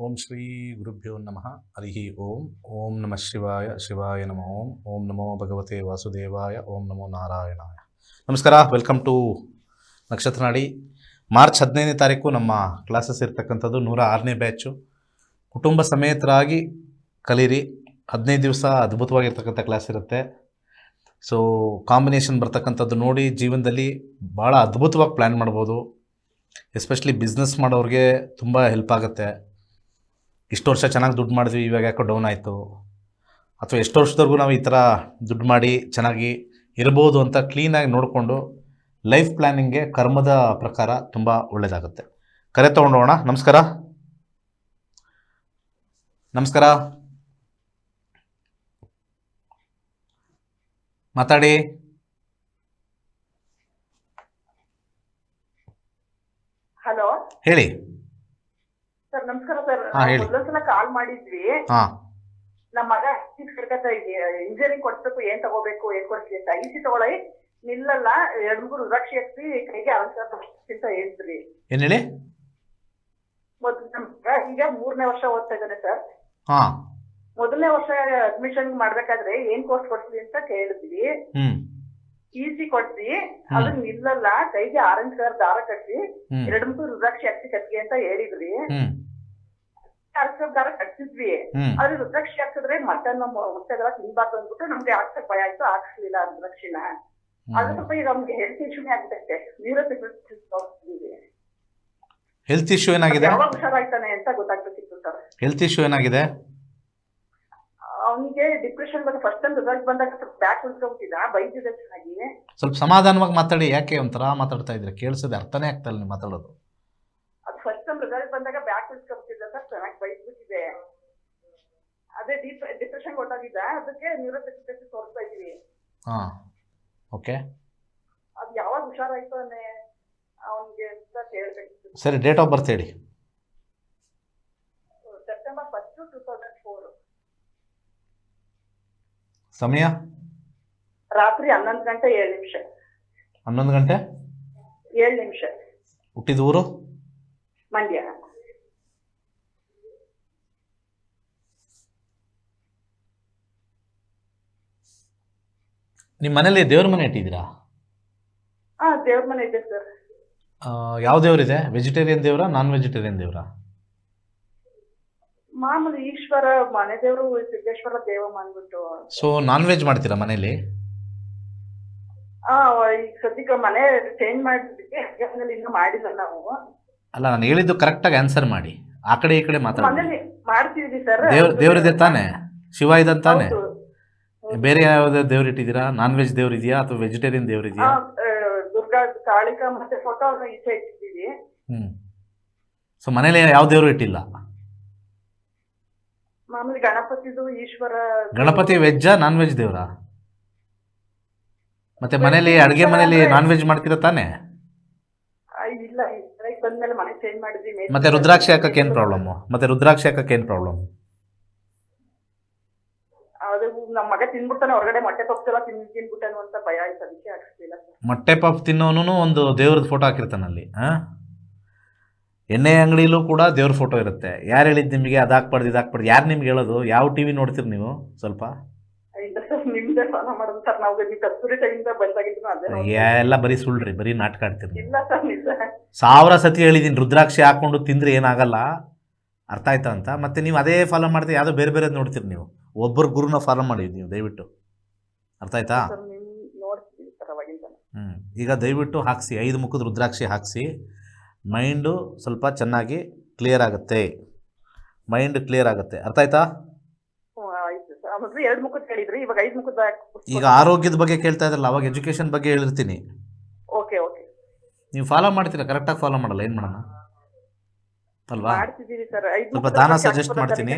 ಓಂ ಶ್ರೀ ಗುರುಭ್ಯೋ ನಮಃ. ಹರಿ ಓಂ. ಓಂ ನಮಃ ಶಿವಾಯ. ಶಿವಾಯ ನಮ ಓಂ. ಓಂ ನಮೋ ಭಗವತೆ ವಾಸುದೇವಾಯ. ಓಂ ನಮೋ ನಾರಾಯಣಾಯ. ನಮಸ್ಕಾರ. ವೆಲ್ಕಮ್ ಟು ನಕ್ಷತ್ರ ನಾಡಿ ಮಾರ್ಚ್ ಹದಿನೈದನೇ ತಾರೀಕು ನಮ್ಮ ಕ್ಲಾಸಸ್ ಇರ್ತಕ್ಕಂಥದ್ದು ನೂರ ಆರನೇ ಬ್ಯಾಚು ಕುಟುಂಬ ಸಮೇತರಾಗಿ ಕಲೀರಿ. ಹದಿನೈದು ದಿವಸ ಅದ್ಭುತವಾಗಿರ್ತಕ್ಕಂಥ ಕ್ಲಾಸ್ ಇರುತ್ತೆ. ಸೊ ಕಾಂಬಿನೇಷನ್ ಬರ್ತಕ್ಕಂಥದ್ದು ನೋಡಿ ಜೀವನದಲ್ಲಿ ಭಾಳ ಅದ್ಭುತವಾಗಿ ಪ್ಲ್ಯಾನ್ ಮಾಡ್ಬೋದು. ಎಸ್ಪೆಷಲಿ ಬಿಸ್ನೆಸ್ ಮಾಡೋರಿಗೆ ತುಂಬ ಹೆಲ್ಪ್ ಆಗುತ್ತೆ. ಇಷ್ಟು ವರ್ಷ ಚೆನ್ನಾಗಿ ದುಡ್ಡು ಮಾಡಿದ್ವಿ ಇವಾಗ ಯಾಕೋ ಡೌನ್ ಆಯಿತು. ಅಥವಾ ಎಷ್ಟು ವರ್ಷದವರೆಗೂ ನಾವು ಈ ಥರ ದುಡ್ಡು ಮಾಡಿ ಚೆನ್ನಾಗಿ ಇರ್ಬೋದು ಅಂತ ಕ್ಲೀನಾಗಿ ನೋಡಿಕೊಂಡು ಲೈಫ್ ಪ್ಲ್ಯಾನಿಂಗ್ಗೆ ಕರ್ಮದ ಪ್ರಕಾರ ತುಂಬ ಒಳ್ಳೆಯದಾಗುತ್ತೆ ಕರೆ ತೊಗೊಂಡೋಣ ನಮಸ್ಕಾರ. ನಮಸ್ಕಾರ. ಮಾತಾಡಿ. ಹಲೋ ಹೇಳಿ. ಸರ್ ನಮಸ್ಕಾರ ಸರ್. ಹಾ, ಹೇಳಿ. ಸಲ ಕಾಲ್ ಮಾಡಿದ್ವಿ. ನಮ್ ನಮ್ಮ ಮಗ ಕರ್ಕತಾ ಇಂಜಿನಿಯರಿಂಗ್ ಕೊಡ್ಸ್ಬೇಕು ಏನ್ ತಗೋಬೇಕು ಏನ್ ಕೊಡ್ಸಿ ಅಂತ ಐ ಸಿ ತಗೊಳ್ಳಿ ನಿಲ್ಲಲ್ಲ ಎರಡ್ ಮೂರು ರುದ್ರಾಕ್ಷಿ ಹಾಕ್ಸಿ ಕೈಗೆ ಅಲಂಕಾರ ಅಂತ ಹೇಳಿದ್ರಿ ಏನು ಹೇಳಿ? ಮೊದ್ಲು ನಮ್ ಮಗ ಈಗ ಮೂರನೇ ವರ್ಷ ಓದ್ತಾ ಇದ್ದಾನೆ ಸರ್. ಹಾಂ. ಮೊದಲನೇ ವರ್ಷ ಅಡ್ಮಿಷನ್ ಮಾಡ್ಬೇಕಾದ್ರೆ ಏನ್ ಕೋರ್ಸ್ ಕೊಡ್ಸಿ ಅಂತ ಕೇಳಿದ್ವಿ. ಇ ಸಿ ಕೊಡ್ಸಿ ಅದನ್ನ ನಿಲ್ಲಲ್ಲ ಕೈಗೆ ಆರೆಂಜ್ ಕಲರ್ ದಾರ ಕಟ್ಟಿ ಹ್ಞೂ ಎರಡ್ ಮೂರು ರುದ್ರಾಕ್ಷಿ ಹಾಕ್ಸಿ ಕಟ್ಟಿಗೆ ಅಂತ ಹೇಳಿದ್ರಿ ಆರೆಂಜ್ ಕಟ್ಟಿದ್ವಿ. ಆದ್ರೆ ರುದ್ರಾಕ್ಷಿ ಹಾಕಿದ್ರೆ ಮಟನ್ ಮೊಟ್ಟೆಗಳ ತಿನ್ಬಾರ್ದು ಅಂದ್ಬಿಟ್ಟು ನಮ್ಗೆ ಹಾಕ್ಸಕ್ ಭಯ ಆಯ್ತು ಹಾಕ್ಸ್ಲಿಲ್ಲ ರುದ್ರಾಕ್ಷಿನ ಅದು ಸ್ವಲ್ಪ ಈಗ ನಮ್ಗೆ ಹೆಲ್ತ್ ಇಶ್ಯೂನೇ ಆಗ್ತೈತೆ ನೀರ ಸಿಗ್ತೀವಿ ಹೆಲ್ತ್ ಇಶ್ಯೂ ಏನಾಗಿದೆ? ಯಾವಾಗ ಹುಷಾರಾಯ್ತಾನೆ ಅಂತ ಗೊತ್ತಾಗ್ಬೇಕಿತ್ತು ಸರ್. ಹೆಲ್ತ್ ಇಶ್ಯೂ ಏನಾಗಿದೆ? ಅವನಿಗೆ ಡಿಪ್ರೆಷನ್ ಬಂದ ಫಸ್ಟ್ ಟೈಮ್ ರಿಸಲ್ಟ್ ಬಂದಾಗ ಸ್ವಲ್ಪ ಬ್ಯಾಕ್ ಉಳ್ಕೊಂಬಿಟ್ಟಿದ್ದ ಬೈದಿದೆ ಚೆನ್ನಾಗಿ. ಸ್ವಲ್ಪ ಸಮಾಧಾನವಾಗಿ ಮಾತಾಡಿ ಯಾಕೆ ಒಂಥರ ಮಾತಾಡ್ತಾ ಇದ್ರೆ ಕೇಳಿಸೋದು ಅರ್ಥನೇ ಆಗ್ತಾ ಇಲ್ಲ ನೀವು ಮಾತಾಡೋದು. ಟೈಮ್ ರಿಸಲ್ಟ್ ಬಂದಾಗ ಬ್ಯಾಕ್ ಉಳ್ಕೊಂಬಿಟ್ಟಿದ್ದ ಸರ್ ಚೆನ್ನಾಗಿ ಬೈದ್ಬಿಟ್ಟಿದೆ. ಅದೇ ಡಿಪ್ ಡಿಪ್ರೆಷನ್ ಕೊಟ್ಟಾಗಿದ್ದ ಅದಕ್ಕೆ ನ್ಯೂರೋ ಸ್ಪೆಷಲಿಸ್ಟ್ ತೋರಿಸ್ತಾ ಇದ್ದೀವಿ ಹಾಂ ಓಕೆ. ಅದು ಯಾವಾಗ ಹುಷಾರಾಯ್ತು ಅನ್ನೇ ಅವನಿಗೆ ಅಂತ ಕೇಳ್ಬೇಕಿತ್ತು ಸರಿ ಡೇಟ್ ಆಫ್ ಬರ್ತ್ ಹೇಳಿ. September first two thousand four ಸಮಯ? ರಾತ್ರಿ ಹನ್ನೊಂದು ಗಂಟೆ ಏಳು ನಿಮಿಷ. ಹನ್ನೊಂದು ಗಂಟೆ? ಏಳು ನಿಮಿಷ. ಹುಟ್ಟಿದ ಊರು? ಮಂಡ್ಯ ನಿಮ್ಮ ಮನೇಲಿ ದೇವ್ರ ಮನೆ ಇಟ್ಟಿದ್ದೀರಾ? ಆ ದೇವ್ರ ಮನೆ ಇದೆ ಸರ್. ಯಾವ ದೇವರಿದೆ? ವೆಜಿಟೇರಿಯನ್ ದೇವರ ನಾನ್ ವೆಜಿಟೇರಿಯನ್ ದೇವರ? ಮಾಮೂಲಿ ಈಶ್ವರ ಮನೆ ದೇವರು ಸಿದ್ದೇಶ್ವರ ದೇವ ಅಂದ್ಬಿಟ್ಟು. ಸೊ ನಾನ್ ವೆಜ್ ಮಾಡ್ತೀರಾ ಮನೇಲಿ ಆ ಈಗ ಸದ್ಯಕ್ಕೆ ಮನೆ ಚೇಂಜ್ ಮಾಡಿದ್ದಕ್ಕೆ ಹಂಗಾಗಿ ಇನ್ನೂ ಮಾಡಿಲ್ಲ ನಾವು. ಅಲ್ಲ ನಾನು ಹೇಳಿದ್ದು ಕರೆಕ್ಟಾಗಿ ಆನ್ಸರ್ ಮಾಡಿ. ಆ ಕಡೆ ಈ ಕಡೆ ಮಾತಾಡಿ. ಮನೇಲಿ ಮಾಡ್ತಿದೀವಿ ಸರ್ ದೇವ್ರ ದೇವ್ರಿದೆ ತಾನೆ? ಶಿವ ಇದನ್ ತಾನೆ? ಬೇರೆ ಯಾವ್ದು ದೇವ್ರು ಇಟ್ಟಿದ್ದೀರಾ? ನಾನ್ ವೆಜ್ ದೇವ್ರಿದೆಯಾ ಅಥವಾ ವೆಜಿಟೇರಿಯನ್ ದೇವ್ರಿದೆಯಾ ದುರ್ಗಾ ಕಾಳಿಕಾ ಮತ್ತೆ ಫೋಟೋ ಈಚೆ ಇಟ್ಟಿದ್ದೀವಿ. ಹ್ಞೂ ಸೊ ಮನೇಲಿ ಯಾವ ದೇವ್ರು ಇಟ್ಟಿಲ್ಲ? ಮಾಮೂಲಿ ಗಣಪತಿದು ಈಶ್ವರ ಗಣಪತಿ ವೆಜ್ಜಾ ನಾನ್ ವೆಜ್ ದೇವ್ರಾ? ಮತ್ತೆ ಮನೇಲಿ ಅಡುಗೆ ಮನೇಲಿ ನಾನ್ ವೆಜ್ ಮಾಡ್ತೀರಾ ತಾನೆ ಆ, ಇಲ್ಲ ಈ ಕಡೆಗ್ ಬಂದ್ಮೇಲೆ ಮನೆ ಚೇಂಜ್ ಮಾಡಿದ್ವಿ ಮತ್ತೆ ರುದ್ರಾಕ್ಷಿ ಹಾಕಕ್ಕೆ ಏನು ಪ್ರಾಬ್ಲಮ್ ಮತ್ತೆ ರುದ್ರಾಕ್ಷಿ ಹಾಕಕ್ಕೆ ಏನು ಪ್ರಾಬ್ಲಮ್ ಅದು ನಮ್ಮ ಮಗ ತಿನ್ಬಿಡ್ತಾನೆ ಹೊರಗಡೆ ಮೊಟ್ಟೆ ಪಪ್ ತಿನ್ ತಿನ್ಬಿಟ್ಟನು ಅಂತ ಭಯ ಆಯ್ತು ಅದಕ್ಕೆ ಹಾಕಿಸ್ಲಿಲ್ಲ ಮೊಟ್ಟೆ ಪಾಪ್ ತಿನ್ನೋನು ಒಂದು ದೇವ್ರದ್ ಫೋಟೋ ಹಾಕಿರ್ತಾನಲ್ಲಿ ಹಾಂ ಎಣ್ಣೆ ಅಂಗಡಿಲೂ ಕೂಡ ದೇವ್ರ ಫೋಟೋ ಇರುತ್ತೆ. ಯಾರು ಹೇಳಿದ್ದು ನಿಮಗೆ ಅದು ಹಾಕ್ಬಾರ್ದು ಇದು ಹಾಕ್ಬಾರ್ದು? ಯಾರು ನಿಮ್ಗೆ ಹೇಳೋದು? ಯಾವ ಟಿ ವಿ ನೋಡ್ತೀರಿ ನೀವು ಸ್ವಲ್ಪ? ನಿಮ್ದೇ ಫಾಲೋ ಮಾಡೋದು ಸರ್. ನಾವು ನೀವು ಕಸ್ತೂರಿ ಟೈಮಿಂದ ಬಂದಾಗಿದ್ದು ಅದೇ ನೋಡ್ತೀವಿ. ಎಲ್ಲ ಬರೀ ಸುಳ್ರಿ ಬರೀ ನಾಟಕ ಆಡ್ತೀರಿ ಇಲ್ಲ ಸರ್ ನಿಜ. ಸಾವಿರ ಸತಿ ಹೇಳಿದೀನಿ ರುದ್ರಾಕ್ಷಿ ಹಾಕೊಂಡು ತಿಂದ್ರೆ ಏನಾಗಲ್ಲ. ಅರ್ಥ ಆಯ್ತಾ ಅಂತ? ಮತ್ತೆ ನೀವು ಅದೇ ಫಾಲೋ ಮಾಡಿದ್ರೆ ಯಾವುದೋ ಬೇರೆ ಬೇರೆ ನೋಡ್ತೀರಿ ನೀವು. ಒಬ್ಬರು ಗುರುನ ಫಾಲೋ ಮಾಡಿ ನೀವು ದಯವಿಟ್ಟು. ಅರ್ಥ ಆಯ್ತಾ? ಸರ್ ನಿಮ್ ನೋಡ್ತೀವಿ ಸರ್ ಅವಾಗಿಂದ ಹ್ಞೂ ಈಗ ದಯವಿಟ್ಟು ಹಾಕ್ಸಿ ಐದು ಮುಖದ ರುದ್ರಾಕ್ಷಿ ಹಾಕಿಸಿ. ಮೈಂಡು ಸ್ವಲ್ಪ ಚೆನ್ನಾಗಿ ಕ್ಲಿಯರ್ ಆಗುತ್ತೆ. ಮೈಂಡ್ ಕ್ಲಿಯರ್ ಆಗುತ್ತೆ. ಅರ್ಥ ಆಯ್ತಾ ಹ್ಮ್, ಆಯ್ತು ಸರ್ ಮೊದಲು ಎರಡು ಮುಖದ ಹೇಳಿದ್ರಿ ಇವಾಗ ಐದು ಮುಖದ ಈಗ ಆರೋಗ್ಯದ ಬಗ್ಗೆ ಕೇಳ್ತಾ ಇದ್ರಲ್ಲ ಅವಾಗ ಎಜುಕೇಶನ್ ಬಗ್ಗೆ ಹೇಳಿರ್ತೀನಿ. Okay okay. ನೀವು ಫಾಲೋ ಮಾಡ್ತೀರಾ? ಕರೆಕ್ಟಾಗಿ ಫಾಲೋ ಮಾಡಲ್ಲ ಏನು ಮಾಡೋಣ? ಅಲ್ವಾ? ಮಾಡ್ತಿದ್ದೀವಿ ಸರ್ ಐದು ಸ್ವಲ್ಪ ದಾನ ಸಜೆಸ್ಟ್ ಮಾಡ್ತೀನಿ.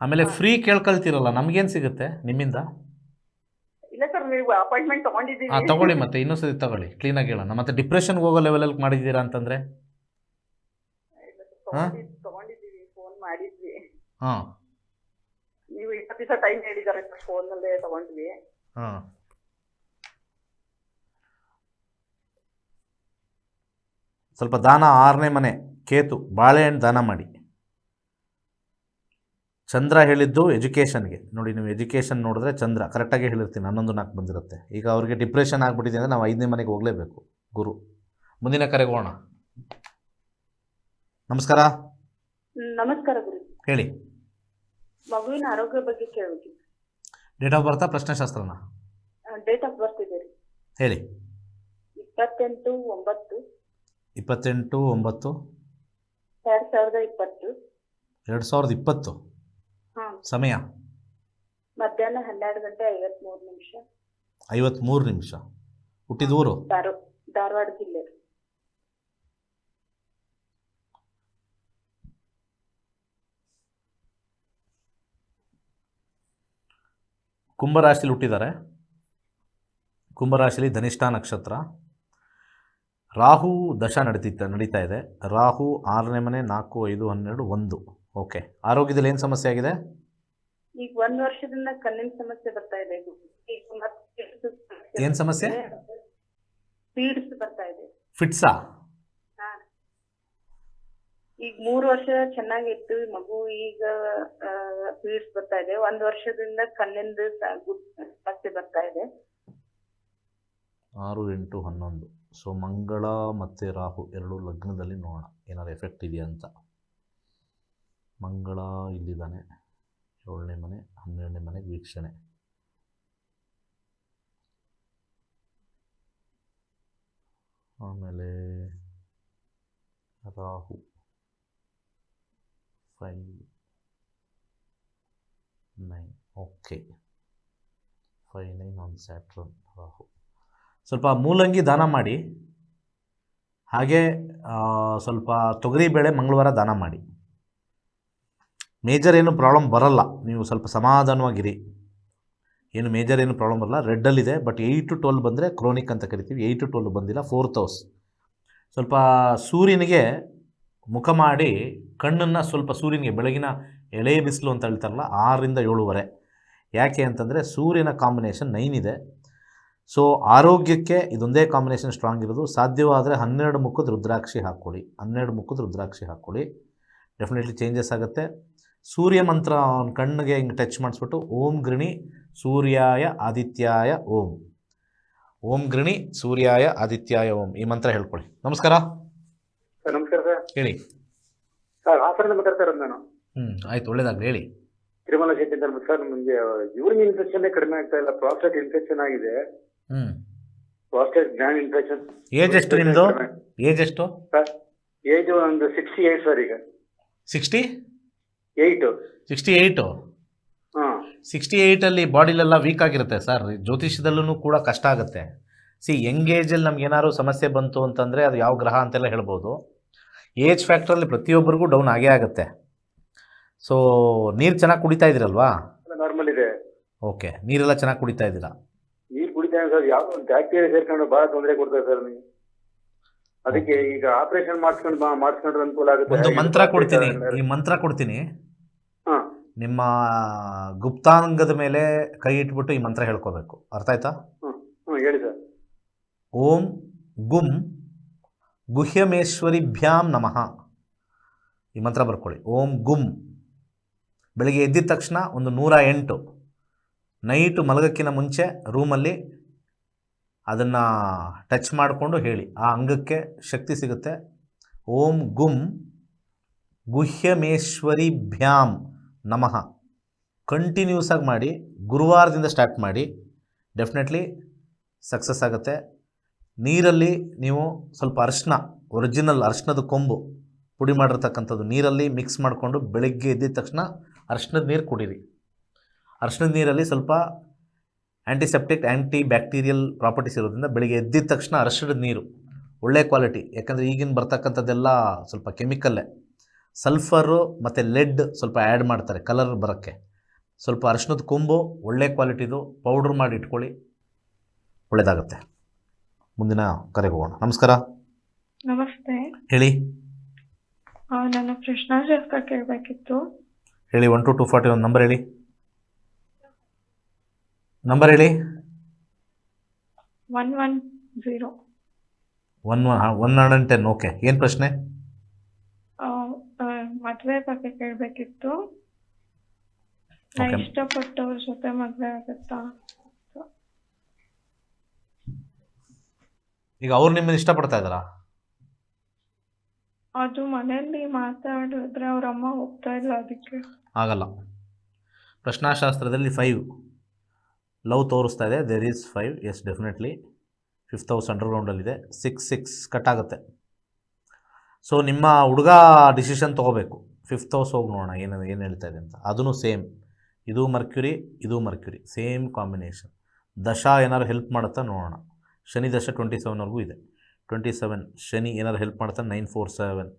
ಆಮೇಲೆ ಫ್ರೀ ಕೇಳ್ಕೊಳ್ತೀರಲ್ಲ ನಮ್ಗೇನ್ ಸಿಗುತ್ತೆ ನಿಮ್ಮಿಂದ? ಇಲ್ಲ ಸರ್ ನೀವು ಅಪಾಯಿಂಟ್ಮೆಂಟ್ ತಗೊಂಡಿದ್ದೀವಿ. ಹಾಂ ತಗೊಳ್ಳಿ ಮತ್ತೆ ಇನ್ನೊಂದು ಸತಿ ತಗೊಳ್ಳಿ ಆಗಿ ಹೇಳೋಣ. ಮತ್ತೆ ಡಿಪ್ರೆಷನ್ ಹೋಗೋ ಲೆವೆಲಲ್ಲಿ ಮಾಡಿದ್ದೀರಾ ಅಂತಂದರೆ? ಸರ್, ತಗೊಂಡಿದ್ದೀವಿ ಫೋನ್ ಮಾಡಿದ್ವಿ. ಹಾಂ. ದಿವಸ ಟೈಮ್ ಹೇಳಿದ್ದಾರೆ ಸರ್ ಫೋನಲ್ಲೇ ತಗೊಂಡ್ವಿ. ಹಾಂ. ಸ್ವಲ್ಪ ದಾನ ಆರನೇ ಮನೆ ಕೇತು ಬಾಳೆಹಣ್ಣು ದಾನ ಮಾಡಿ. ಚಂದ್ರ ಹೇಳಿದ್ದು ಎಜುಕೇಷನ್ಗೆ ನೋಡಿ ನೀವು ಎಜುಕೇಷನ್ ನೋಡಿದ್ರೆ ಚಂದ್ರ ಕರೆಕ್ಟಾಗಿ ಹೇಳಿರ್ತೀನಿ ಹನ್ನೊಂದು ನಾಲ್ಕು ಬಂದಿರುತ್ತೆ. ಈಗ ಅವ್ರಿಗೆ ಡಿಪ್ರೆಷನ್ ಆಗಿಬಿಟ್ಟಿದೆ ಅಂದರೆ ನಾವು ಐದನೇ ಮನೆಗೆ ಹೋಗಲೇಬೇಕು ಗುರು. ಮುಂದಿನ ಕರೆಗೆ ಹೋಗೋಣ. ನಮಸ್ಕಾರ. ನಮಸ್ಕಾರ ಗುರು. ಹೇಳಿ. ಮಗುವಿನ ಆರೋಗ್ಯ ಬಗ್ಗೆ ಕೇಳಬೇಕಿತ್ತು ಡೇಟ್ ಆಫ್ ಬರ್ತಾ ಪ್ರಶ್ನೆಶಾಸ್ತ್ರನ? ಡೇಟ್ ಆಫ್ ಬರ್ತ್ ಇದೆ. ರೀ ಹೇಳಿ. ಇಪ್ಪತ್ತೆಂಟು ಒಂಬತ್ತು. ಇಪ್ಪತ್ತೆಂಟು ಒಂಬತ್ತು. ಎರಡ್ ಸಾವಿರದ ಇಪ್ಪತ್ತು. ಎರಡು ಸಾವಿರದ ಇಪ್ಪತ್ತು. ಹಾ. ಸಮಯ? ಮಧ್ಯಾಹ್ನ ಹನ್ನೆರಡು ಗಂಟೆ ಐವತ್ಮೂರು ನಿಮಿಷ. ಐವತ್ತ್ಮೂರು ನಿಮಿಷ. ಹುಟ್ಟಿದ ಊರು ಧಾರ ಧಾರವಾಡ ಜಿಲ್ಲೆ. ರೀ. ಕುಂಭರಾಶಿಲಿ ಹುಟ್ಟಿದ್ದಾರೆ. ಕುಂಭರಾಶಿಲಿ ಧನಿಷ್ಠ ನಕ್ಷತ್ರ. ರಾಹು ದಶ ನಡೀತಿತ್ತ ನಡೀತಾ ಇದೆ. ರಾಹು ಆರನೇ ಮನೆ ನಾಲ್ಕು ಐದು ಹನ್ನೆರಡು ಒಂದು. ಓಕೆ. ಆರೋಗ್ಯದಲ್ಲಿ ಏನು ಸಮಸ್ಯೆ ಆಗಿದೆ? ಈಗ ಒಂದ್ ವರ್ಷದಿಂದ ಕಣ್ಣಿನ ಸಮಸ್ಯೆ ಬರ್ತಾ ಇದೆ. ಏನು ಸಮಸ್ಯೆ? ಬರ್ತಾ ಇದೆ. ಫಿಟ್ಸಾ ಈಗ ಮೂರು ವರ್ಷ ಚೆನ್ನಾಗಿತ್ತು. ಮಗು ಈಗ ಪೀಡ್ಸ್ ಬರ್ತಾ ಇದೆ. ಒಂದ್ ವರ್ಷದಿಂದ ಕಣ್ಣಿಂದ ಸಮಸ್ಯೆ ಬರ್ತಾ ಇದೆ. ಆರು, ಎಂಟು, ಹನ್ನೊಂದು. ಸೊ, ಮಂಗಳ ಮತ್ತು ರಾಹು ಎರಡು ಲಗ್ನದಲ್ಲಿ ನೋಡೋಣ. ಏನಾರು ಎಫೆಕ್ಟ್ ಇದೆಯಾ ಅಂತ. ಮಂಗಳ ಇಲ್ಲಿದ್ದಾನೆ. ಏಳನೇ ಮನೆ, ಹನ್ನೆರಡನೇ ಮನೆ ವೀಕ್ಷಣೆ. ಆಮೇಲೆ Rahu. Five nine okay five nine on Saturn Rahu ಸ್ವಲ್ಪ ಮೂಲಂಗಿ ದಾನ ಮಾಡಿ. ಹಾಗೆ ಸ್ವಲ್ಪ ತೊಗರಿಬೇಳೆ ಮಂಗಳವಾರ ದಾನ ಮಾಡಿ. ಮೇಜರ್ ಏನು ಪ್ರಾಬ್ಲಮ್ ಬರಲ್ಲ. ನೀವು ಸ್ವಲ್ಪ ಸಮಾಧಾನವಾಗಿರಿ. ಏನು ಮೇಜರ್ ಏನು ಪ್ರಾಬ್ಲಮ್ ಬರಲ್ಲ. ರೆಡ್ಡಲ್ಲಿದೆ ಬಟ್ ಏಯ್ಟ್ ಟು ಟ್ವೆಲ್ ಬಂದರೆ ಕ್ರೋನಿಕ್ ಅಂತ ಕರಿತೀವಿ. ಏಯ್ಟ್ ಟು ಟ್ವೆಲ್ ಬಂದಿಲ್ಲ ಫೋರ್ತ್ ಹೌಸ್ ಸ್ವಲ್ಪ ಸೂರ್ಯನಿಗೆ ಮುಖ ಮಾಡಿ ಕಣ್ಣನ್ನು ಸ್ವಲ್ಪ ಸೂರ್ಯನಿಗೆ ಬೆಳಗಿನ ಎಳೆ ಬಿಸಿಲು ಅಂತ ಹೇಳ್ತಾರಲ್ಲ, ಆರರಿಂದ ಏಳುವರೆ. ಯಾಕೆ ಅಂತಂದರೆ ಸೂರ್ಯನ ಕಾಂಬಿನೇಷನ್ ನೈನ್ ಇದೆ. ಸೊ ಆರೋಗ್ಯಕ್ಕೆ ಇದೊಂದೇ ಕಾಂಬಿನೇಷನ್ ಸ್ಟ್ರಾಂಗ್ ಇರೋದು. ಸಾಧ್ಯವಾದರೆ ಹನ್ನೆರಡು ಮುಖದ ರುದ್ರಾಕ್ಷಿ ಹಾಕ್ಕೊಳ್ಳಿ. ಹನ್ನೆರಡು ಮುಖದ ರುದ್ರಾಕ್ಷಿ ಹಾಕ್ಕೊಳ್ಳಿ. ಡೆಫಿನೆಟ್ಲಿ ಚೇಂಜಸ್ ಆಗುತ್ತೆ. ಸೂರ್ಯ ಮಂತ್ರ ಅವನ ಕಣ್ಣಿಗೆ ಹಿಂಗೆ ಟಚ್ ಮಾಡಿಸ್ಬಿಟ್ಟು, ಓಂ ಗೃಣಿ ಸೂರ್ಯಾಯ ಆದಿತ್ಯಾಯ ಓಂ. ಓಂ ಗೃಣಿ ಸೂರ್ಯಾಯ ಆದಿತ್ಯಾಯ ಓಂ. ಈ ಮಂತ್ರ ಹೇಳ್ಕೊಳ್ಳಿ. ನಮಸ್ಕಾರ. ಹೇಳಿ. ಸರ್ ಹಾಸನ ಮಾತಾಡ್ತಾ ಇರೋದು ನಾನು. ಹ್ಮ್ ಆಯ್ತು ಒಳ್ಳೇದಾಗ್ಲಿ ಹೇಳಿ. ತಿರುಮಲ ಶೆಟ್ಟಿ ಅಂತ ಸರ್ ನಮಗೆ ಯೂರಿನ್ ಇನ್ಫೆಕ್ಷನ್ ಕಡಿಮೆ ಆಗ್ತಾ ಇಲ್ಲ ಪ್ರಾಸ್ಟೇಟ್ ಇನ್ಫೆಕ್ಷನ್ ಆಗಿದೆ. ಹ್ಮ್. ಪ್ರಾಸ್ಟೇಟ್ ಗ್ರ್ಯಾಂಡ್ ಇನ್ಫೆಕ್ಷನ್ ಏಜ್ ಎಷ್ಟು ನಿಮ್ದು? ಏಜ್ ಎಷ್ಟು? ಸರ್ ಏಜ್ ಒಂದು ಸಿಕ್ಸ್ಟಿ ಏಟ್ ಸರ್ ಈಗ. ಸಿಕ್ಸ್ಟಿ? ಏಯ್ಟು. Sixty eight? ಹಾಂ. ಸಿಕ್ಸ್ಟಿ ಏಯ್ಟಲ್ಲಿ ಬಾಡಿಲೆಲ್ಲ ವೀಕ್ ಆಗಿರುತ್ತೆ ಸರ್. ಜ್ಯೋತಿಷ್ಯದಲ್ಲೂ ಕೂಡ ಕಷ್ಟ ಆಗುತ್ತೆ. ಸಿ ಯಂಗ್ ಏಜಲ್ಲಿ ನಮ್ಗೆ ಏನಾದ್ರು ಸಮಸ್ಯೆ ಬಂತು ಅಂತಂದರೆ ಅದು ಯಾವ ಗ್ರಹ ಅಂತೆಲ್ಲ ಹೇಳ್ಬೋದು. ಏಜ್ ಫ್ಯಾಕ್ಟ್ರಲ್ಲಿ ಪ್ರತಿಯೊಬ್ಬರಿಗೂ ಡೌನ್ ಆಗೇ ಆಗುತ್ತೆ. ಸೊ ನೀರು ಚೆನ್ನಾಗಿ ಕುಡಿತಾ ಇದ್ದೀರಲ್ವಾ ನಾರ್ಮಲ್ ಇದೆ. ಓಕೆ ನೀರೆಲ್ಲ ಚೆನ್ನಾಗಿ ಕುಡಿತಾ ಇದ್ದೀರಾ ನೀರು ಕುಡಿತಾ ಸರ್. ಯಾವ ಬ್ಯಾಕ್ಟೀರಿಯಾ ಸೇರ್ಕೊಂಡು ಬಹಳ ತೊಂದರೆ ಕೊಡ್ತಾರೆ ಸರ್ ನೀವು ಅದಕ್ಕೆ ಈಗ ಆಪರೇಷನ್ ಮಾಡಿಸ್ಕೊಂಡು ಮಾಡಿಸ್ಕೊಂಡ್ರೆ ಅನುಕೂಲ ಆಗುತ್ತೆ. ಒಂದು ಮಂತ್ರ ಕೊಡ್ತೀನಿ. ಈ ಮಂತ್ರ ಕೊಡ್ತೀನಿ. ಹಾ. ನಿಮ್ಮ ಗುಪ್ತಾಂಗದ ಮೇಲೆ ಕೈ ಇಟ್ಬಿಟ್ಟು ಈ ಮಂತ್ರ ಹೇಳ್ಕೋಬೇಕು. ಅರ್ಥ ಆಯ್ತಾ? ಹೇಳಿ ಸರ್. ಓಂ ಗುಂ ಗುಹ್ಯಮೇಶ್ವರಿಭ್ಯಾಂ ನಮಃ. ಈ ಮಂತ್ರ ಬರ್ಕೊಳ್ಳಿ. ಓಂ ಗುಂ. ಬೆಳಿಗ್ಗೆ ಎದ್ದಿದ ತಕ್ಷಣ ಒಂದು ನೂರ ಎಂಟು. ನೈಟು ಮಲಗಕ್ಕಿನ ಮುಂಚೆ ರೂಮಲ್ಲಿ ಅದನ್ನು ಟಚ್ ಮಾಡಿಕೊಂಡು ಹೇಳಿ. ಆ ಅಂಗಕ್ಕೆ ಶಕ್ತಿ ಸಿಗುತ್ತೆ. ಓಂ ಗುಂ. ಗುಹ್ಯಮೇಶ್ವರಿಭ್ಯಾಂ ನಮಃ. ಕಂಟಿನ್ಯೂಸ್ ಆಗಿ ಮಾಡಿ, ಗುರುವಾರದಿಂದ ಸ್ಟಾರ್ಟ್ ಮಾಡಿ, ಡೆಫಿನೆಟ್ಲಿ ಸಕ್ಸಸ್ ಆಗುತ್ತೆ. ನೀರಲ್ಲಿ ನೀವು ಸ್ವಲ್ಪ ಅರಿಶಿನ ಒರಿಜಿನಲ್ ಅರಿಶಿನದ ಕೊಂಬು ಪುಡಿ ಮಾಡಿರ್ತಕ್ಕಂಥದ್ದು ನೀರಲ್ಲಿ ಮಿಕ್ಸ್ ಮಾಡಿಕೊಂಡು ಬೆಳಗ್ಗೆ ಎದ್ದಿದ ತಕ್ಷಣ ಅರಿಶಿನದ ನೀರು ಕುಡೀರಿ. ಅರಿಶಿನದ ನೀರಲ್ಲಿ ಸ್ವಲ್ಪ ಆ್ಯಂಟಿಸೆಪ್ಟಿಕ್ ಆ್ಯಂಟಿ ಬ್ಯಾಕ್ಟೀರಿಯಲ್ ಪ್ರಾಪರ್ಟೀಸ್ ಇರೋದ್ರಿಂದ ಬೆಳಿಗ್ಗೆ ಎದ್ದಿದ ತಕ್ಷಣ ಅರಿಶಿನದ ನೀರು ಒಳ್ಳೆ ಕ್ವಾಲಿಟಿ ಯಾಕಂದರೆ ಈಗಿನ ಬರ್ತಕ್ಕಂಥದ್ದೆಲ್ಲ ಸ್ವಲ್ಪ ಕೆಮಿಕಲ್ಲೇ ಸಲ್ಫರು ಮತ್ತು ಲೆಡ್ ಸ್ವಲ್ಪ ಆ್ಯಡ್ ಮಾಡ್ತಾರೆ ಕಲರ್ ಬರೋಕ್ಕೆ. ಸ್ವಲ್ಪ ಅರಿಶಿನದ ಕೊಂಬು ಒಳ್ಳೆ ಕ್ವಾಲಿಟಿದು ಪೌಡ್ರ್ ಮಾಡಿ ಇಟ್ಕೊಳ್ಳಿ ಒಳ್ಳೆಯದಾಗುತ್ತೆ ಮುಂದಿನ ಕರೆಗೆ ಹೋಗೋಣ. ನಮಸ್ಕಾರ. ನಮಸ್ತೆ. ಹೇಳಿ. ಆ, ನನ್ನ ಪ್ರಶ್ನಾಶಾಸ್ತ್ರ ಕೇಳಬೇಕಿತ್ತು. ಹೇಳಿ ಒನ್ ಟು ಟು ಫಾರ್ಟಿ ಒಂದು ನಂಬರ್ ಹೇಳಿ. ನಂಬರ್ ಹೇಳಿ one one zero one one one hundred ten okay ಏನು ಪ್ರಶ್ನೆ? ಮದುವೆ ಬಗ್ಗೆ ಕೇಳಬೇಕಿತ್ತು. ಇಷ್ಟಪಟ್ಟವ್ರ ಜೊತೆ ಮದುವೆ ಆಗತ್ತಾ? ಈಗ ಅವ್ರು ನಿಮ್ಮನ್ನ ಇಷ್ಟಪಡ್ತಾ ಇದ್ದಾರಾ? ಅದು ಮನೆಯಲ್ಲಿ ಮಾತಾಡಿದ್ರೆ ಅವ್ರ ಅಮ್ಮ ಹೋಗ್ತಾ ಇಲ್ಲ ಅದಕ್ಕೆ. ಆಗಲ್ಲ. ಪ್ರಶ್ನಾಶಾಸ್ತ್ರದಲ್ಲಿ ಫೈವ್ ಲವ್ ತೋರಿಸ್ತಾ ಇದೆ. There is five yes definitely fifth house ಅಂಡರ್ಗ್ರೌಂಡಲ್ಲಿದೆ six six cut ಆಗುತ್ತೆ. ಸೊ ನಿಮ್ಮ ಹುಡುಗ ಡಿಸಿಷನ್ ತೊಗೋಬೇಕು. ಫಿಫ್ತ್ ಹೌಸ್ ಹೋಗಿ ನೋಡೋಣ. ಏನು ಏನು ಹೇಳ್ತಾ ಇದೆ ಅಂತ. ಅದೂ ಸೇಮ್ ಇದು ಮರ್ಕ್ಯುರಿ ಇದು ಮರ್ಕ್ಯುರಿ ಸೇಮ್ ಕಾಂಬಿನೇಷನ್ ದಶಾ ಏನಾದ್ರು ಹೆಲ್ಪ್ ಮಾಡುತ್ತಾ ನೋಡೋಣ. ಶನಿ ದಶ ಟ್ವೆಂಟಿ ಸೆವೆನ್ವರೆಗೂ ಇದೆ. ಟ್ವೆಂಟಿ ಸೆವೆನ್ ಶನಿ ಏನಾದ್ರು ಹೆಲ್ಪ್ ಮಾಡ್ತಾನೆ ನೈನ್ ಫೋರ್ ಸೆವೆನ್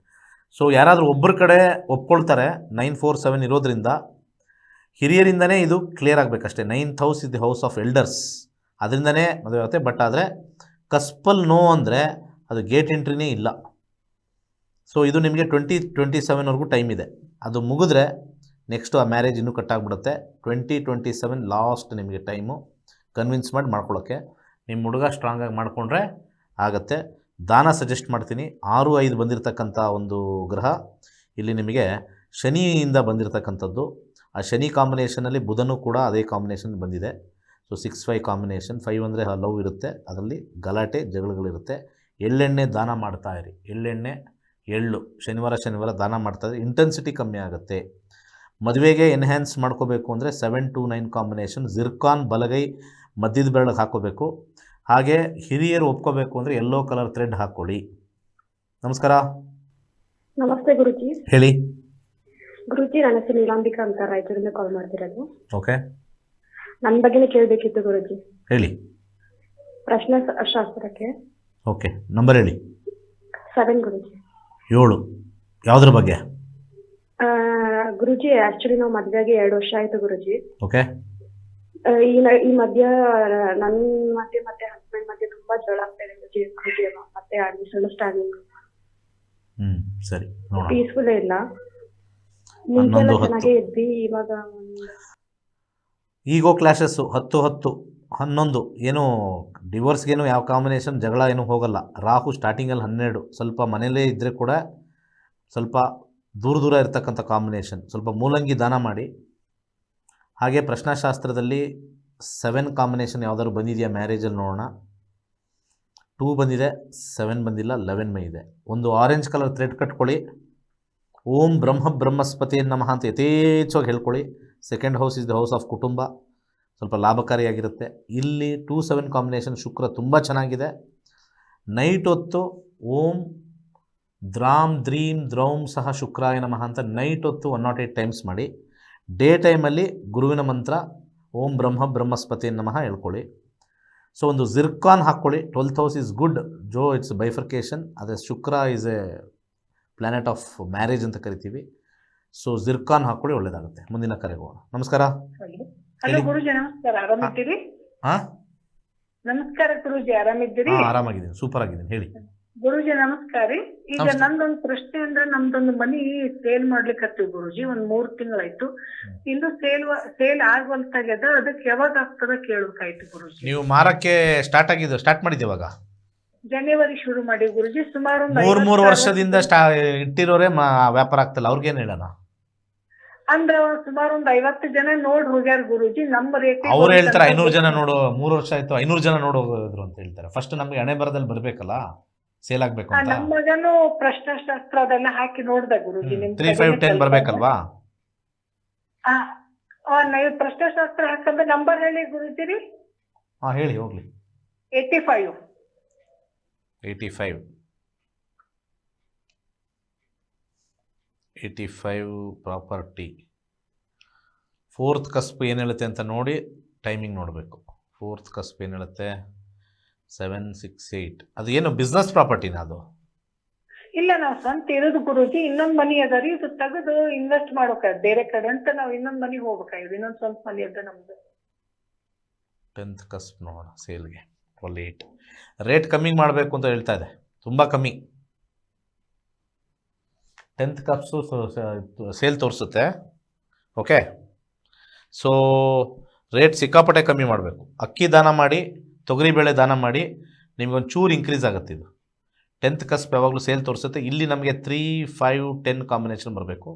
ಸೊ ಯಾರಾದರೂ ಒಬ್ಬರ ಕಡೆ ಒಪ್ಕೊಳ್ತಾರೆ ನೈನ್ ಫೋರ್ ಸೆವೆನ್ ಇರೋದ್ರಿಂದ ಹಿರಿಯರಿಂದನೇ ಇದು clear ಆಗಬೇಕಷ್ಟೇ. Ninth house the house of elders ಅದರಿಂದನೇ ಮದುವೆ ಆಗುತ್ತೆ. ಬಟ್ ಆದರೆ, ಕಸ್ಪಲ್ ನೋ ಅಂದರೆ ಅದು ಗೇಟ್ ಎಂಟ್ರಿನೇ ಇಲ್ಲ. ಸೊ ಇದು ನಿಮಗೆ ಟ್ವೆಂಟಿ ಟ್ವೆಂಟಿ ಸೆವೆನ್ವರೆಗೂ ಟೈಮ್ ಇದೆ. ಅದು ಮುಗಿದ್ರೆ ನೆಕ್ಸ್ಟು ಆ ಮ್ಯಾರೇಜ್ ಇನ್ನೂ ಕಟ್ಟಾಗ್ಬಿಡುತ್ತೆ ಟ್ವೆಂಟಿ ಟ್ವೆಂಟಿ ಸೆವೆನ್ ಲಾಸ್ಟ್ ನಿಮಗೆ ಟೈಮು ಕನ್ವಿನ್ಸ್ ಮಾಡಿ ಮಾಡ್ಕೊಳ್ಳೋಕ್ಕೆ ನಿಮ್ಮ ಹುಡುಗ ಸ್ಟ್ರಾಂಗಾಗಿ ಮಾಡಿಕೊಂಡ್ರೆ ಆಗುತ್ತೆ. ದಾನ ಸಜೆಸ್ಟ್ ಮಾಡ್ತೀನಿ. ಆರು, ಐದು ಬಂದಿರತಕ್ಕಂಥ ಒಂದು ಗ್ರಹ ಇಲ್ಲಿ ನಿಮಗೆ ಶನಿಯಿಂದ ಬಂದಿರತಕ್ಕಂಥದ್ದು. ಆ ಶನಿ ಕಾಂಬಿನೇಷನಲ್ಲಿ ಬುಧನೂ ಕೂಡ ಅದೇ ಕಾಂಬಿನೇಷನ್ ಬಂದಿದೆ. So six five combination five ಅಂದರೆ ಲವ್ ಇರುತ್ತೆ. ಅದರಲ್ಲಿ ಗಲಾಟೆ, ಜಗಳಗಳಿರುತ್ತೆ. ಎಳ್ಳೆಣ್ಣೆ ದಾನ ಮಾಡ್ತಾ ಇರಿ. ಎಳ್ಳೆಣ್ಣೆ, ಎಳ್ಳು. ಶನಿವಾರ ಶನಿವಾರ ದಾನ ಮಾಡ್ತಾ ಇದ್ರೆ ಇಂಟೆನ್ಸಿಟಿ ಕಮ್ಮಿ ಆಗುತ್ತೆ. ಮದುವೆಗೆ ಎನ್ಹ್ಯಾನ್ಸ್ ಮಾಡ್ಕೋಬೇಕು ಅಂದರೆ seven to nine combination zircon ಬಲಗೈ, ಮಧ್ಯದ ಬೆರಳಿಗೆ ಹಾಕೋಬೇಕು. ಹಾಗೆ ಹಿರಿಯರು ಒಪ್ಕೋಬೇಕು ಅಂದರೆ ಯೆಲ್ಲೋ ಕಲರ್ ಥ್ರೆಡ್ ಹಾಕೊಳ್ಳಿ ನಮಸ್ಕಾರ. ನಮಸ್ತೆ ಗುರುಜಿ. ಹೇಳಿ. ಗುರುಜಿ ನನ್ನ ಹೆಸರು ನೀಲಾಂಬಿಕಾ ಅಂತ ರಾಯಚೂರಿಂದ ಕಾಲ್ ಮಾಡ್ತಿರೋದು. ಓಕೆ ನನ್ನ ಬಗ್ಗೆನೇ ಕೇಳಬೇಕಿತ್ತು ಗುರುಜಿ. ಹೇಳಿ. ಪ್ರಶ್ನೆ ಸ- ಶಾಸ್ತ್ರಕ್ಕೆ. ಓಕೆ ನಂಬರ್ ಹೇಳಿ. ಸೆವೆನ್ ಗುರುಜಿ. ಏಳು. ಯಾವುದ್ರ ಬಗ್ಗೆ? ಆ, ಗುರುಜಿ ಆಕ್ಚುಲಿ ನಾವು ಮದ್ವೆಗೆ ಎರಡು ವರ್ಷ ಆಯ್ತು ಗುರುಜಿ. ಓಕೆ ಈ ನ- ಈ ಮಧ್ಯ ನನ್ನ ಮಧ್ಯೆ ಮತ್ತೆ ಹಸ್ಬೆಂಡ್ ಮಧ್ಯೆ ತುಂಬಾ ಜಗಳ ಆಗ್ತಾ ಇದೆ ಮತ್ತೆ ಮಿಸ್ಅಂಡರ್ಸ್ಟ್ಯಾಂಡಿಂಗ್ ಹ್ಞೂ ಸರಿ ಪೀಸ್ಫುಲ್ ಇಲ್ಲ. ಚೆನ್ನಾಗೇ ಇದ್ವಿ ಇವಾಗ ಈಗೋ ಕ್ಲಾಶಸ್ಸು ಹತ್ತು ಹತ್ತು ಹನ್ನೊಂದು. ಏನು ಡಿವೋರ್ಸ್ಗೇನು ಯಾವ ಕಾಂಬಿನೇಷನ್ ಜಗಳ ಏನು ಹೋಗಲ್ಲ. ರಾಹು ಸ್ಟಾರ್ಟಿಂಗಲ್ಲಿ ಹನ್ನೆರಡು. ಸ್ವಲ್ಪ ಮನೇಲೇ ಇದ್ದರೆ ಕೂಡ ಸ್ವಲ್ಪ ದೂರ ದೂರ ಇರ್ತಕ್ಕಂಥ ಕಾಂಬಿನೇಷನ್ ಸ್ವಲ್ಪ ಮೂಲಂಗಿ ದಾನ ಮಾಡಿ. ಹಾಗೆ ಪ್ರಶ್ನಾಶಾಸ್ತ್ರದಲ್ಲಿ ಸೆವೆನ್ ಕಾಂಬಿನೇಷನ್ ಯಾವ್ದಾದ್ರು ಬಂದಿದೆಯಾ ಮ್ಯಾರೇಜಲ್ಲಿ ನೋಡೋಣ. ಟೂ ಬಂದಿದೆ ಸೆವೆನ್ ಬಂದಿಲ್ಲ ಲೆವೆನ್ ಮೇ ಇದೆ. ಒಂದು ಆರೆಂಜ್ ಕಲರ್ ಥ್ರೆಡ್ ಕಟ್ಕೊಳ್ಳಿ. ಓಂ ಬ್ರಹ್ಮ ಬ್ರಹ್ಮಸ್ಪತಿ ನಮಃ ಅಂತ ಯಥೇಚ್ಛವಾಗಿ ಹೇಳ್ಕೊಳ್ಳಿ. Second house is the house of ಕುಟುಂಬ. ಸ್ವಲ್ಪ ಲಾಭಕಾರಿಯಾಗಿರುತ್ತೆ. ಇಲ್ಲಿ ಟೂ ಸೆವೆನ್ ಕಾಂಬಿನೇಷನ್ ಶುಕ್ರ ತುಂಬ ಚೆನ್ನಾಗಿದೆ. ನೈಟ್ ಹೊತ್ತು ಓಂ ದ್ರಾಮ್ ದ್ರೀಂ ದ್ರೌಂ ಸಹ ಶುಕ್ರಾಯ ನಮಃ ಅಂತ ನೈಟ್ ಹೊತ್ತು ಒನ್ ನಾಟ್ ಏಯ್ಟ್ ಟೈಮ್ಸ್ ಮಾಡಿ. ಡೇ ಟೈಮಲ್ಲಿ ಗುರುವಿನ ಮಂತ್ರ ಓಂ ಬ್ರಹ್ಮ ಬ್ರಹ್ಮಸ್ಪತಿ ನಮಃ ಹೇಳ್ಕೊಳ್ಳಿ. ಸೊ ಒಂದು ಜಿರ್ಕಾನ್ ಹಾಕ್ಕೊಳ್ಳಿ. Twelfth house is good. Joe it's bifurcation ಅದೇ Shukra is a planet of marriage ಅಂತ ಕರಿತೀವಿ. ಸೊ ಜಿರ್ಕಾನ್ ಹಾಕ್ಕೊಳ್ಳಿ ಒಳ್ಳೇದಾಗುತ್ತೆ. ಮುಂದಿನ ಕರೆಗೆ ಹೋಗೋಣ. ನಮಸ್ಕಾರ. ನಮಸ್ಕಾರ. ಸೂಪರ್ ಆಗಿದ್ದೀನಿ ಹೇಳಿ. ಗುರುಜಿ ನಮಸ್ಕಾರ ರೀ. ಈಗ ನಂದೊಂದು ಪ್ರಶ್ನೆ ಅಂದ್ರೆ ನಮ್ದೊಂದು ಮನಿ ಸೇಲ್ ಮಾಡ್ಲಿಕ್ಕೆ ಗುರೂಜಿ ಗುರುಜಿ ಒಂದ್ ಮೂರ್ ತಿಂಗಳಾಯ್ತು. ಇನ್ನು ಸೇಲ್ ಸೇಲ್ ಆಗ್ವಲ್ತಾಗ್ಯದ ಅದಕ್ಕೆ ಯಾವಾಗ ಆಗ್ತದ ಕೇಳ್ಬೇಕಾಯ್ತು ಗುರುಜಿ. ನೀವು ಮಾರಕ್ಕೆ ಸ್ಟಾರ್ಟ್ ಆಗಿದ್ದು ಸ್ಟಾರ್ಟ್ ಮಾಡಿದ್ದು ಇವಾಗ ಜನವರಿ ಶುರು ಮಾಡಿ ಗುರುಜಿ ಸುಮಾರು ಒಂದ್ ಮೂರ್ ಮೂರು ವರ್ಷದಿಂದ ಇಟ್ಟಿರೋರೇ ವ್ಯಾಪಾರ ಆಗ್ತಿಲ್ಲ ಅವ್ರಿಗೇನ್ ಹೇಳೋಣ? ಅಂದ್ರ ಸುಮಾರು ಒಂದ್ ಐವತ್ತು ಜನ ನೋಡ್ ಹೋಗ್ಯಾರ ಗುರುಜಿ ನಮ್ಮ ರೇಟ್ ಅವ್ರು ಹೇಳ್ತಾರೆ ಐನೂರು ಜನ ನೋಡು ಮೂರು ವರ್ಷ ಆಯ್ತು ಐನೂರು ಜನ ನೋಡು ಹೋಗಿದ್ರು ಅಂತ ಹೇಳ್ತಾರೆ. ಫಸ್ಟ್ ನಮ್ಗೆ ಹಣೆ ಬರದಲ್ಲಿ ಬರಬೇಕಲ್ಲ? ಸೇಲ್ ಆಗಬೇಕು ಅಂತ? ನಮ್ಮ ಮಗನು ಪ್ರಶ್ನಾಶಾಸ್ತ್ರ ಅದೆಲ್ಲ ಹಾಕಿ ನೋಡ್ದ ಗುರುಜಿ ನಿಮ್ ತ್ರೀ ಫೈವ್ ಟೆನ್ ಬರಬೇಕಲ್ವಾ? ಆ, ಆ, ನೀವು ಪ್ರಶ್ನಾಶಾಸ್ತ್ರ ಹಾಕಂದ್ರೆ ನಂಬರ್ ಹೇಳಿ ಗುರುಜಿ ರೀ. ಹಾಂ ಹೇಳಿ ಹೋಗ್ಲಿ. Eighty five eighty five eighty five property fourth cusp ಏನು ಹೇಳುತ್ತೆ ಅಂತ ನೋಡಿ ಟೈಮಿಂಗ್ ನೋಡಬೇಕು. ಫೋರ್ತ್ ಕಸ್ಪ್ ಏನು ಹೇಳುತ್ತೆ? ಸೆವೆನ್ ಸಿಕ್ಸ್ ಏಯ್ಟ್ ಅದು ಏನು ಬಿಸ್ನೆಸ್ ಪ್ರಾಪರ್ಟಿನ ಅದು? ಇಲ್ಲ ನಾವ್ ಸ್ವಂತ ಇರೋದು ಗುರುಜಿ ಇನ್ನೊಂದ್ ಮನಿ ಅದ ರೀ ಇದು ತೆಗೆದು ಇನ್ವೆಸ್ಟ್ ಮಾಡೋಕ ಬೇರೆ ಕಡೆ ಅಂತ ನಾವ್ ಇನ್ನೊಂದ್ ಮನಿ ಹೋಗ್ಬೇಕಾಗಿದೆ ಇನ್ನೊಂದು ಸ್ವಂತ ಮನಿ ಅದ ನಮ್ದು. ಟೆಂತ್ ಕಸ್ಪ್ ನೋಡೋಣ ಸೇಲ್ಗೆ ಟ್ವೆಲ್ ಏಟ್ ರೇಟ್ ಕಮ್ಮಿ ಮಾಡಬೇಕು ಅಂತ ಹೇಳ್ತಾ ಇದೆ ತುಂಬ ಕಮ್ಮಿ. ಟೆಂತ್ ಕಪ್ಸು ಸೇಲ್ ತೋರಿಸುತ್ತೆ ಓಕೆ ಸೊ ರೇಟ್ ಸಿಕ್ಕಾಪಟ್ಟೆ ಕಮ್ಮಿ ಮಾಡಬೇಕು. ಅಕ್ಕಿ ದಾನ ಮಾಡಿ ತೊಗರಿಬೇಳೆ ದಾನ ಮಾಡಿ ನಿಮಗೊಂದು ಚೂರು ಇನ್ಕ್ರೀಸ್ ಆಗುತ್ತೆ ಇದು. ಟೆಂತ್ ಕಸ್ಪ್ ಯಾವಾಗಲೂ ಸೇಲ್ ತೋರಿಸುತ್ತೆ. ಇಲ್ಲಿ ನಮಗೆ ತ್ರೀ ಫೈವ್ ಟೆನ್ ಕಾಂಬಿನೇಷನ್ ಬರಬೇಕು.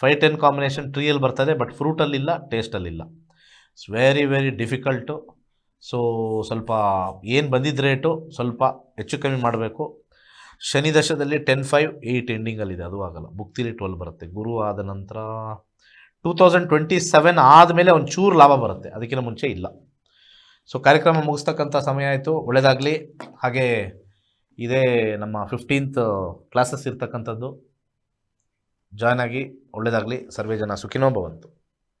ಫೈವ್ ಟೆನ್ ಕಾಂಬಿನೇಷನ್ ಟ್ರೀಯಲ್ಲಿ ಬರ್ತದೆ ಬಟ್ ಫ್ರೂಟಲ್ಲಿಲ್ಲ ಟೇಸ್ಟಲ್ಲಿಲ್ಲ it's very very difficult so ಸ್ವಲ್ಪ ಏನು ಬಂದಿದ್ದ ರೇಟು ಸ್ವಲ್ಪ ಹೆಚ್ಚು ಕಮ್ಮಿ ಮಾಡಬೇಕು. ಶನಿ ದಶದಲ್ಲಿ ಟೆನ್ ಫೈವ್ ಏಯ್ಟ್ ಎಂಡಿಂಗಲ್ಲಿದೆ ಅದು ಆಗಲ್ಲ. ಬುಕ್ತಿಲಿ ಟ್ವೆಲ್ ಬರುತ್ತೆ. ಗುರು ಆದ ನಂತರ ಟೂ ತೌಸಂಡ್ ಟ್ವೆಂಟಿ ಸೆವೆನ್ ಆದಮೇಲೆ ಒಂದು ಚೂರು ಲಾಭ ಬರುತ್ತೆ. ಅದಕ್ಕಿಂತ ಮುಂಚೆ ಇಲ್ಲ. ಸೊ ಕಾರ್ಯಕ್ರಮ ಮುಗಿಸ್ತಕ್ಕಂಥ ಸಮಯ ಆಯಿತು. ಒಳ್ಳೆಯದಾಗಲಿ ಹಾಗೆ ಇದೇ ನಮ್ಮ ಫಿಫ್ಟೀನ್ತ್ ಕ್ಲಾಸಸ್ ಇರ್ತಕ್ಕಂಥದ್ದು. ಜಾಯ್ನ್ ಆಗಿ ಒಳ್ಳೆಯದಾಗಲಿ ಸರ್ವೇ ಜನ ಸುಖಿನೋ ಭವಂತು.